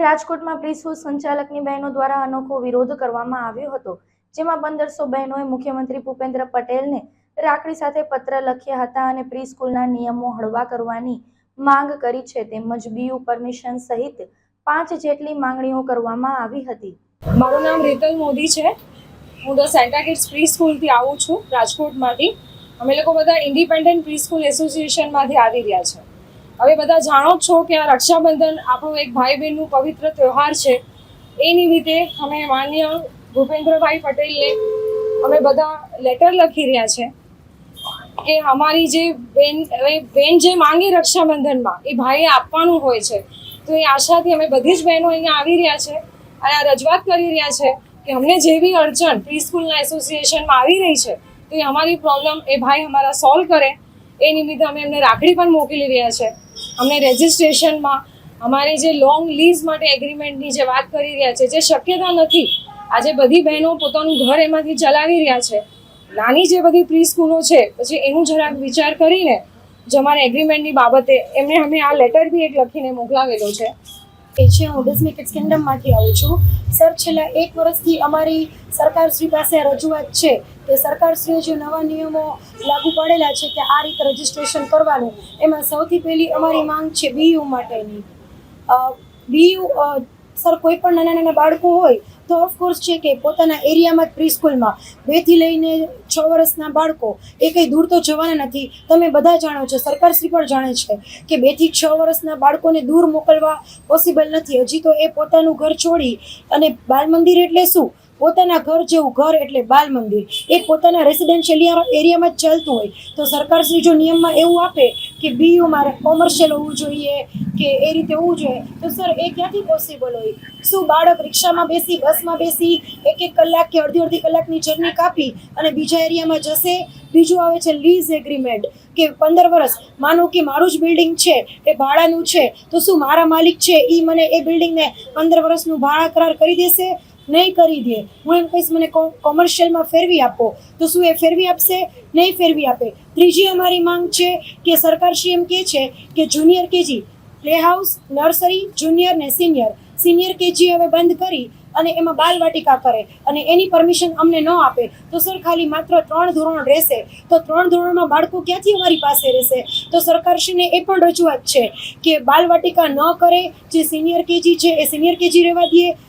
રાજકોટમાં પ્રિસ્કૂલ સંચાલકની બહેનો દ્વારા અનોખો વિરોધ કરવામાં આવ્યો હતો, જેમાં પંદરસો બહેનોએ મુખ્યમંત્રી ભૂપેન્દ્ર પટેલને રાખડી સાથે પત્ર લખ્યા હતા અને પ્રિસ્કૂલના નિયમો હળવા કરવાની માંગ કરી છે, તેમજ બીયુ પરમિશન સહિત પાંચ જેટલી માંગણીઓ કરવામાં આવી હતી. મારું નામ રીતલ મોદી છે. હું ધ સેન્ટા કિડ્સ પ્રી આવું છું રાજકોટમાંથી. અમે લોકો બધા ઇન્ડિપેન્ડન્ટ પ્રી એસોસિએશનમાંથી આવી રહ્યા છે. હવે બધા જાણો છો કે આ રક્ષાબંધન આપણું એક ભાઈ બહેનનું પવિત્ર તહેવાર છે. એ નિમિત્તે અમે માન્ય ભૂપેન્દ્રભાઈ પટેલને અમે બધા લેટર લખી રહ્યા છે કે અમારી જે બેન બેન જે માંગે રક્ષાબંધનમાં, એ ભાઈએ આપવાનું હોય છે. તો એ આશાથી અમે બધી જ બહેનો અહીંયા આવી રહ્યા છે અને આ રજૂઆત કરી રહ્યા છે કે અમને જેવી અડચણ પ્રી સ્કૂલના એસોસિએશનમાં આવી રહી છે, તો એ અમારી પ્રોબ્લેમ એ ભાઈ અમારા સોલ્વ કરે. એ નિમિત્તે અમે એમને રાખડી પણ મોકલી રહ્યા છે. અમને રજિસ્ટ્રેશનમાં અમારી જે લોંગ લીઝ માટે એગ્રીમેન્ટની જે વાત કરી રહ્યા છે, જે શક્યતા નથી, આજે બધી બહેનો પોતાનું ઘર એમાંથી ચલાવી રહ્યા છે. નાની જે બધી પ્રી સ્કૂલો છે, પછી એનું જરાક વિચાર કરીને જે અમારા એગ્રીમેન્ટની બાબતે એમણે અમે આ લેટર બી એક લખીને મોકલાવેલો છે. એ છે. હું ડિઝની કિડ્સ કિંગડમમાંથી આવું છું. સર, છેલ્લા એક વર્ષથી અમારી સરકારશ્રી પાસે રજૂઆત છે કે સરકારશ્રીએ જે નવા નિયમો લાગુ પાડેલા છે કે આ રીતે રજીસ્ટ્રેશન કરવાનું, એમાં સૌથી પહેલી અમારી માંગ છે બીયુ માટેની. બીયુ સર કોઈ પણ નાના નાના બાળકો હોય, તો ઓફકોર્સ છે કે પોતાના એરિયામાં જ પ્રી સ્કૂલમાં બેથી લઈને છ વર્ષના બાળકો એ કંઈ દૂર તો જવાના નથી. તમે બધા જાણો છો, સરકારશ્રી પણ જાણે છે કે બેથી છ વર્ષના બાળકોને દૂર મોકલવા પોસિબલ નથી. હજી તો એ પોતાનું ઘર છોડી અને બાલ મંદિર એટલે શું? પોતાના ઘર જેવું ઘર એટલે બાલ મંદિર. એ પોતાના રેસિડેન્શિયલ એરિયામાં જ ચાલતું હોય. તો સરકારશ્રી જો નિયમમાં એવું આપે કે બીયુ મારે કોમર્શિયલ હોવું જોઈએ કે એ રીતે હોવું જોઈએ, તો સર એ ક્યાંથી પોસિબલ હોય? શું બાળક રિક્ષામાં બેસી, બસમાં બેસી એક એક કલાક કે અડધી અડધી કલાકની જર્ની કાપી અને બીજા એરિયામાં જશે? બીજું આવે છે લીઝ એગ્રીમેન્ટ કે પંદર વર્ષ. માનો કે મારું જ બિલ્ડિંગ છે, એ ભાડાનું છે, તો શું મારા માલિક છે એ મને એ બિલ્ડિંગને પંદર વર્ષનું ભાડા કરાર કરી દેશે? નહીં કરી દે. હું એમ કહીશ, મને કોમર્શિયલમાં ફેરવી આપો. તો શું એ ફેરવી આપશે? નહીં ફેરવી આપે. ત્રીજી અમારી માંગ છે કે સરકારશ્રી એમ કહે છે કે junior KG play house nursery junior ને સિનિયર સિનિયર કેજી હવે બંધ કરી અને એમાં બાલ વાટિકા કરે અને એની પરમિશન અમને ન આપે. તો સર, ખાલી માત્ર ત્રણ ધોરણ રહેશે. તો ત્રણ ધોરણમાં બાળકો ક્યાંથી અમારી પાસે રહેશે? તો સરકારશ્રીને એ પણ રજૂઆત છે કે બાલ વાટિકા ન કરે, જે સિનિયર કેજી છે, એ સિનિયર કેજી રહેવા દઈએ